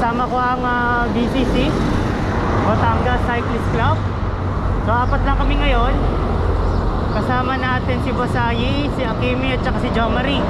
Kasama ko ang uh, BCC Batangas Cyclist Club. So apat lang kami ngayon. Kasama natin si Bosayi, si Akimi at saka si Jo Marie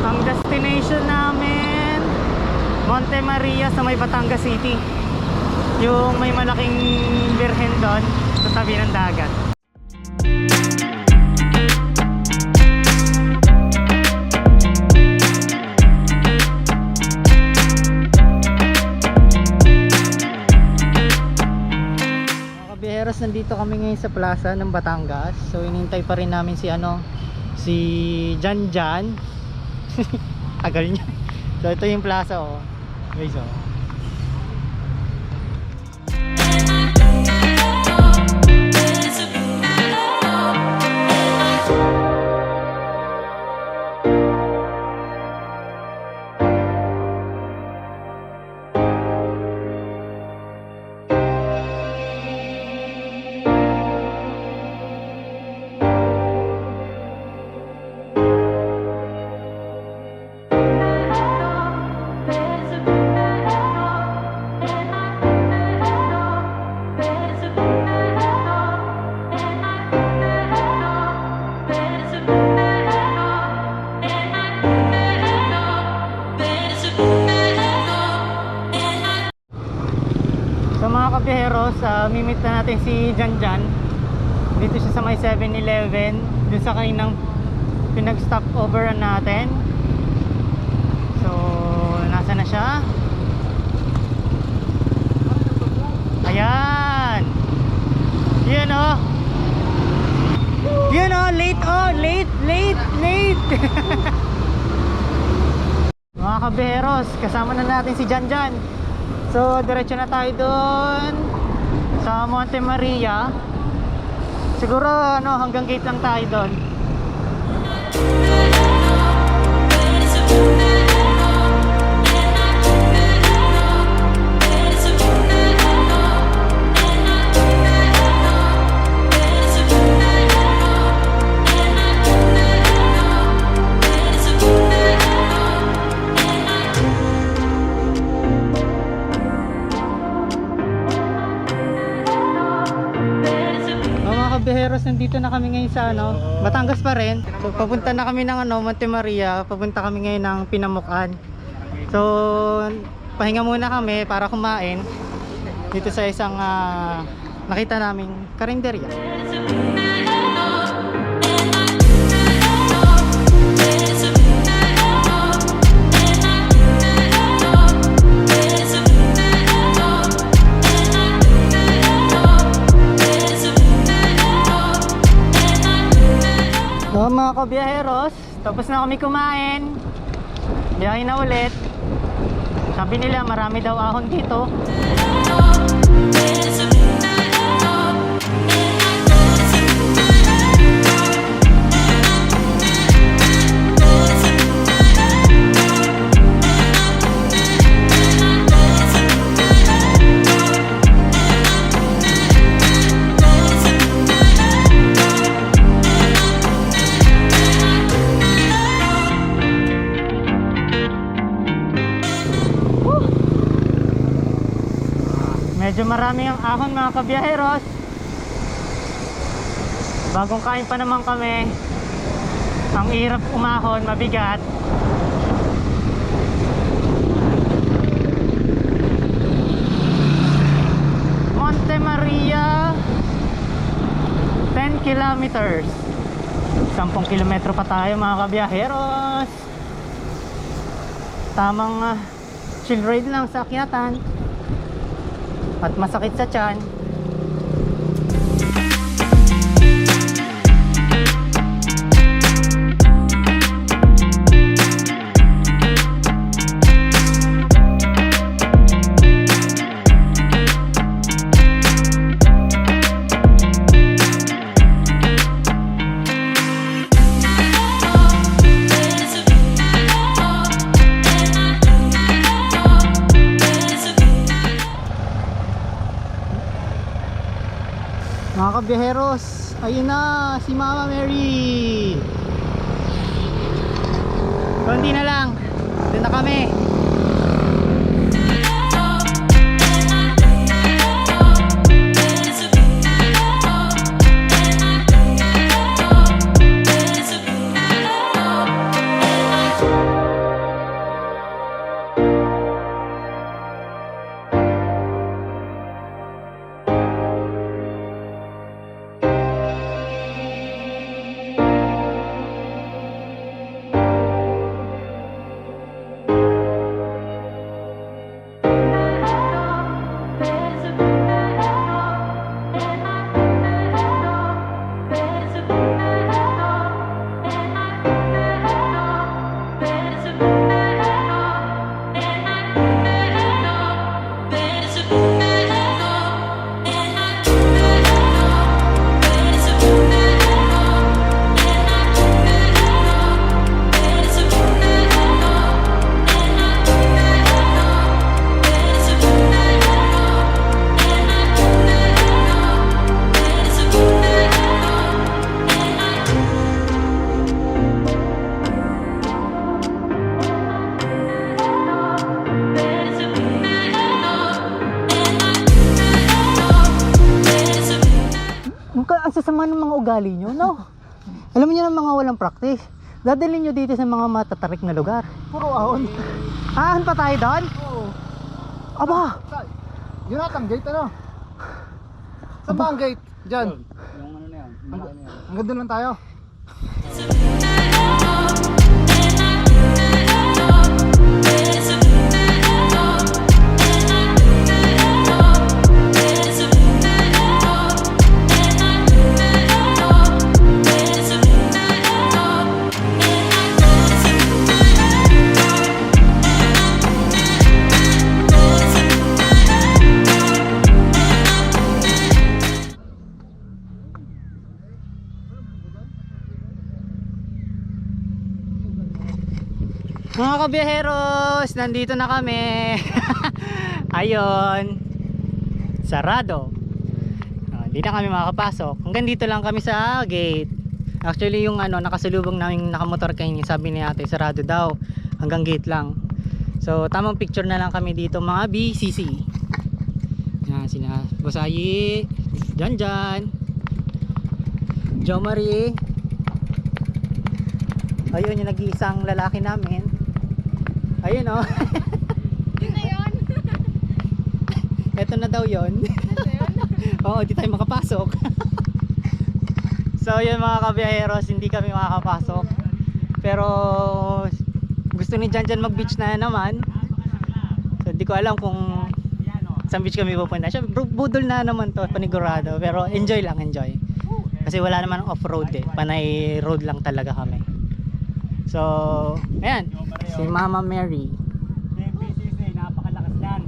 Ang destination namin Monte Maria sa may Batangas City. Yung may malaking birhen doon sa tabi ng dagat Kabiheros, nandito kami ngayon sa plaza ng Batangas. So inintay pa rin namin si ano, si Jan Jan. Tagal niya. So ito yung plaza oh. Guys oh. Natin si Jan Jan. Dito siya sa may 7-Eleven. Dun sa kaninang pinag-stop over natin. So, nasa na siya? Ayan! Yan oh! Yan oh! Late oh! Late! Late! Late! Mga kaberos, kasama na natin si Jan Jan. So, diretso na tayo doon sa Monte Maria. Siguro ano, hanggang gate lang tayo doon. Nandito na kami ngayon sa ano, Batangas pa rin. So, papunta na kami ng ano, Monte Maria. Papunta kami ngayon ng Pinamukan. So, pahinga muna kami para kumain dito sa isang ah, nakita naming karinderya. Mga kabiyaheros, tapos na kami kumain. Biyahe na ulit. Sabi nila marami daw ahon dito. Medyo marami ang ahon mga kabiyaheros. Bagong kain pa naman kami. Ang hirap umahon, mabigat. Monte Maria 10 kilometers 10 kilometro pa tayo mga kabiyaheros tamang ah, chill ride lang sa akyatan at masakit sa tiyan Kabiyaheros, ayun na si Mama Mary. Konti na lang. Doon na kami. Ugali nyo, no? Alam niyo ng mga walang practice. Dadalhin nyo dito sa mga matatarik na lugar. Puro ahon. Ahan pa tayo doon? Oo. Aba! Yun at ang gate ano? Saan ba ang gate? Diyan. Yung ano na yan, Ang, doon lang tayo. Mga kabiyaheros, nandito na kami. Ayon. Sarado. Ah, Hindi na kami makakapasok. Hanggang dito lang kami sa gate. Actually yung ano, nakasalubong namin nakamotor kayo, sabi ni ate, sarado daw. Hanggang gate lang. So, tamang picture na lang kami dito mga BCC. Yan, sina Busayi, Jan Jan, Jo. Ayun yung nag-iisang lalaki namin. Ayun oh. Yun na yun. Ito na daw yon. Yun? Oo, di tayo makapasok. so yun mga kabiyaheros, hindi kami makakapasok. Pero gusto ni Jan Jan mag-beach na naman. So di ko alam kung saan beach kami pupunta. Siya, budol na naman to, panigurado. Pero enjoy lang, enjoy. Kasi wala naman off-road eh. Panay road lang talaga kami. So, ayan. Si Mama Mary. Yung BCC, napakalakas yan.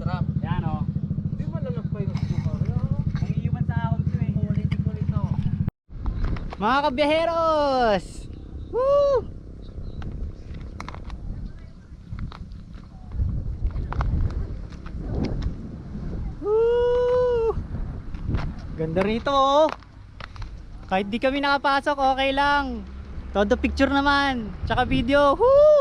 Sarap. Yan o. Hindi malalagpay na sa Ang iiwan sa ahon ko eh. Ulitin ko rito. Mga kabiyaheros! Woo! Woo! Ganda rito oh. Kahit di kami nakapasok, okay lang. Todo picture naman. Tsaka video. Woo!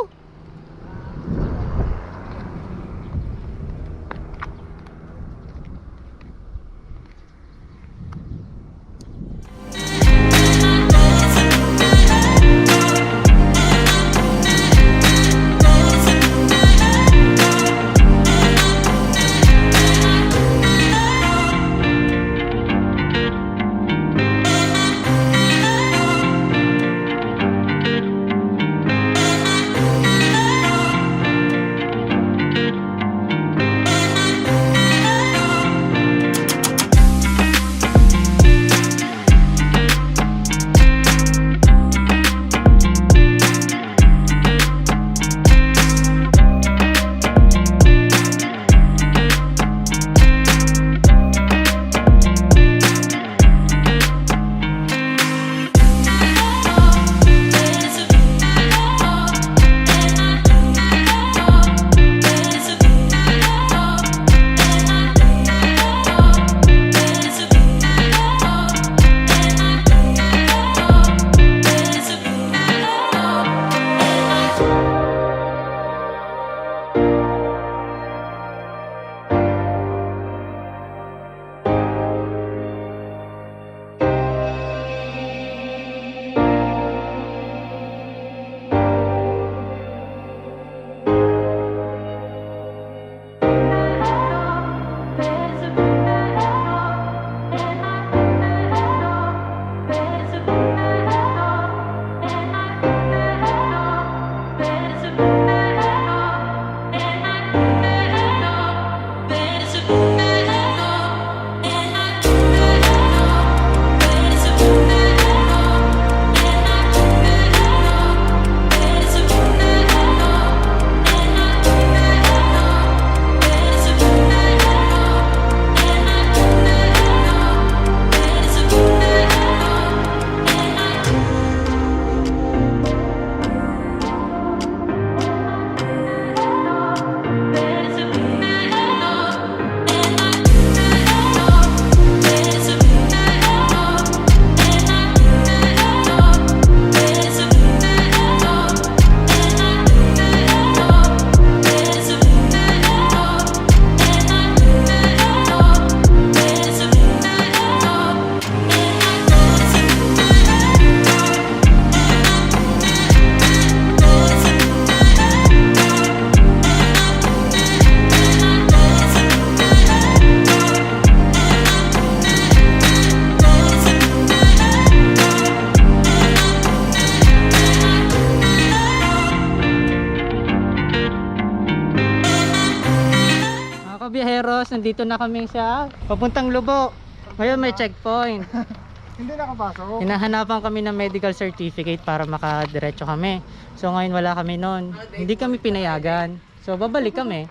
Nandito na kami sa papuntang Lubo. Ngayon may checkpoint. Hindi nakapasok. Hinahanapan kami ng medical certificate para makadiretso kami. So ngayon wala kami noon. Hindi kami pinayagan. So babalik kami.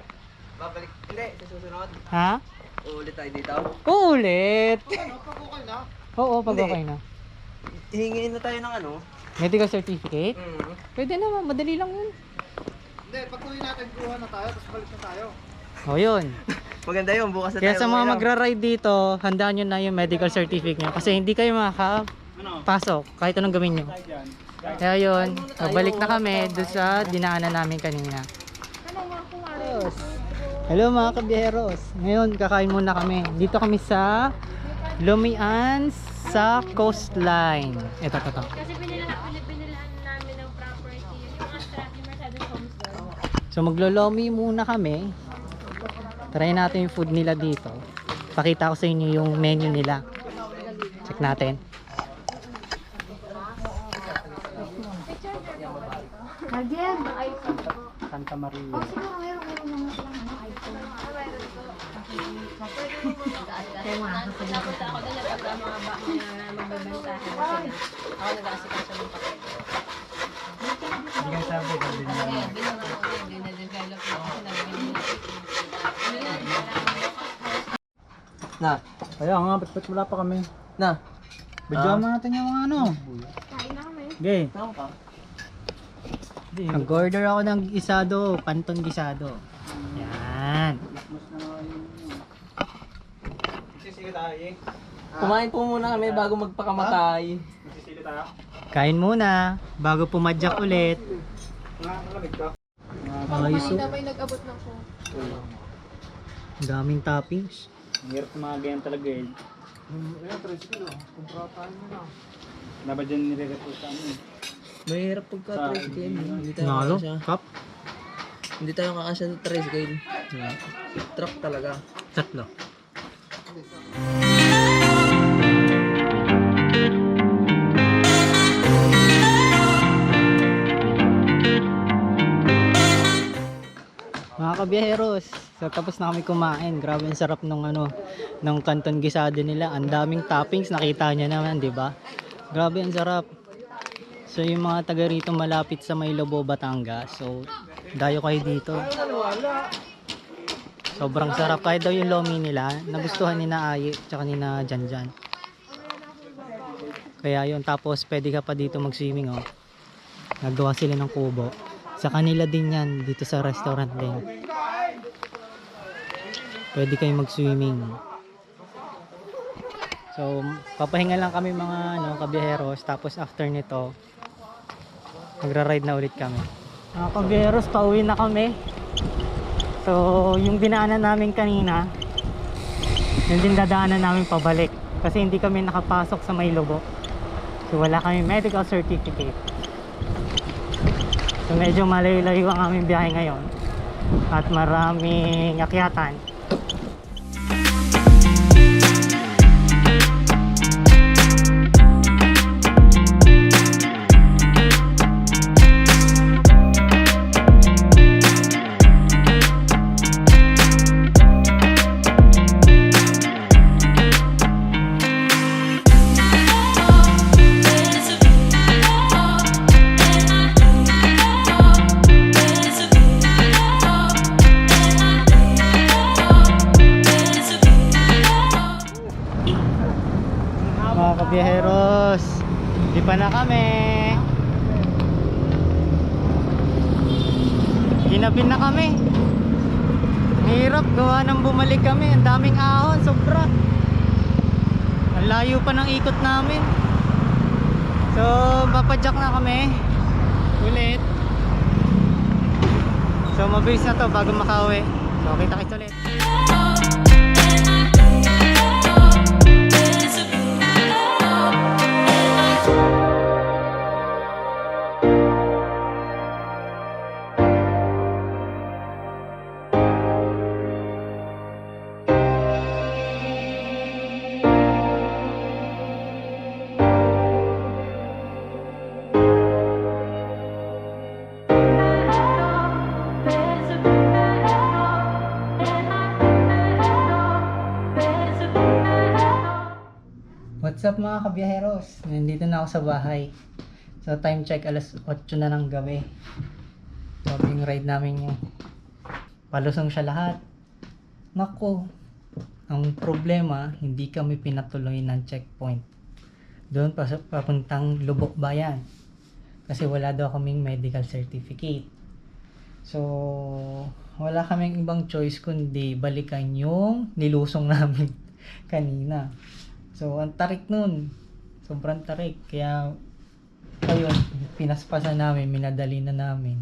Babalik. Hindi, sa susunod. Ha? Uulit tayo dito. Uulit. Ano, pag okay na? Oo, pag Hindi. okay na. Hingin na tayo ng ano. Medical certificate? Mm. Pwede naman, madali lang yun. Hindi, pag natin, kuha na tayo, tapos balik na tayo. O yun. Maganda yun, bukas na Kaya tayo. sa mga no? magra-ride dito, handaan nyo na yung medical certificate nyo. Kasi hindi kayo makakapasok kahit anong gawin nyo. Kaya yun, balik na kami doon sa dinaanan namin kanina. Hello mga kabiyeros. Ngayon kakain muna kami. Dito kami sa Lumian sa coastline. Ito, ito, ito. Kasi pinilahan namin ng property. Yung mga strat, yung Mercedes Homes doon. So maglolomi muna kami. Try natin yung food nila dito. Pakita ko sa inyo yung menu nila. Check natin. Again, iPhone. Santa Maria. Oh, ano, Napunta ako doon at pagka mga ba na magbebentahan na sila. Ako nag-aasikaso ng papel. Hindi ka sabi, na Kaya ginawa ko yun, dinadevelop ko kasi nabili. Ano yan? Na. Kaya nga, ba't ba't wala pa kami? Na. Bidyoan mo natin yung mga ano. kain na kami. Okay. Saan ka? Nag-order ako ng gisado, panton gisado. Yan. Kumain po muna kami bago magpakamatay. Kain muna, bago pumadyak ulit. Ayos oh. may nag-abot ng phone. Ang daming toppings. Ang hirap mga ganyan talaga eh. Ayan, 3 kilo. Kumpra tayo na. Dapat dyan nire-report sa amin. Mahirap pagka Sa- tricycle. Hindi tayo Nalo, kakasya. cup, Hindi tayo kakasya sa tricycle. Truck talaga. tatlo. Mga kabiyaheros, so tapos na kami kumain. Grabe ang sarap nung ano, ng kanton gisado nila. Ang daming toppings, nakita niya naman, 'di ba? Grabe ang sarap. So yung mga taga rito malapit sa Maylobo, Batangas. So dayo kayo dito. Sobrang sarap kahit daw yung lomi nila. Nagustuhan ni na Ayi tsaka ni na Janjan. Kaya yun tapos pwede ka pa dito mag-swimming oh. Nagawa sila ng kubo. Sa kanila din yan dito sa restaurant din. Pwede kayo mag-swimming. So, papahinga lang kami mga ano, kabiyeros. Tapos after nito, magra-ride na ulit kami. Mga kabiyeros, pauwi na kami. So, yung dinaanan namin kanina, yun din dadaanan namin pabalik. Kasi hindi kami nakapasok sa Maylobo. So, wala kami medical certificate. So, medyo malayo-layo ang aming biyahe ngayon. At maraming akyatan. Hirap gawa nang bumalik kami. Ang daming ahon, sobra. Ang layo pa ng ikot namin. So, papadyak na kami. Ulit. So, mabilis na to bago makauwi. So, kita-kits ulit. Mga kabiyaheros? Nandito na ako sa bahay. So time check alas 8 na ng gabi. So ride namin yung palusong siya lahat. Nako, ang problema, hindi kami pinatuloy ng checkpoint. Doon pa papuntang Lubok Bayan. Kasi wala daw kaming medical certificate. So, wala kaming ibang choice kundi balikan yung nilusong namin kanina. So, ang tarik nun. Sobrang tarik. Kaya, ayun, pinaspasan namin, minadali na namin.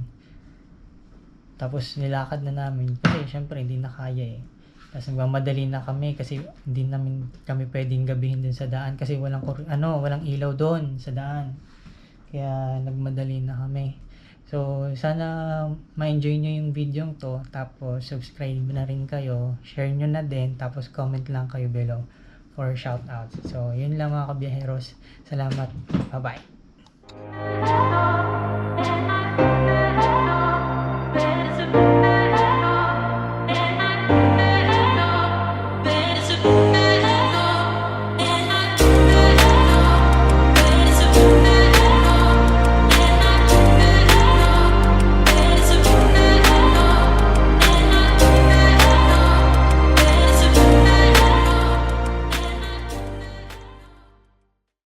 Tapos, nilakad na namin. Kasi, syempre, hindi na kaya eh. Tapos, nagmamadali na kami kasi hindi namin kami pwedeng gabihin din sa daan kasi walang, ano, walang ilaw doon sa daan. Kaya, nagmadali na kami. So, sana ma-enjoy nyo yung video to. Tapos, subscribe na rin kayo. Share nyo na din. Tapos, comment lang kayo below for shoutouts. So, yun lang mga kabiyaheros. Salamat. Bye-bye.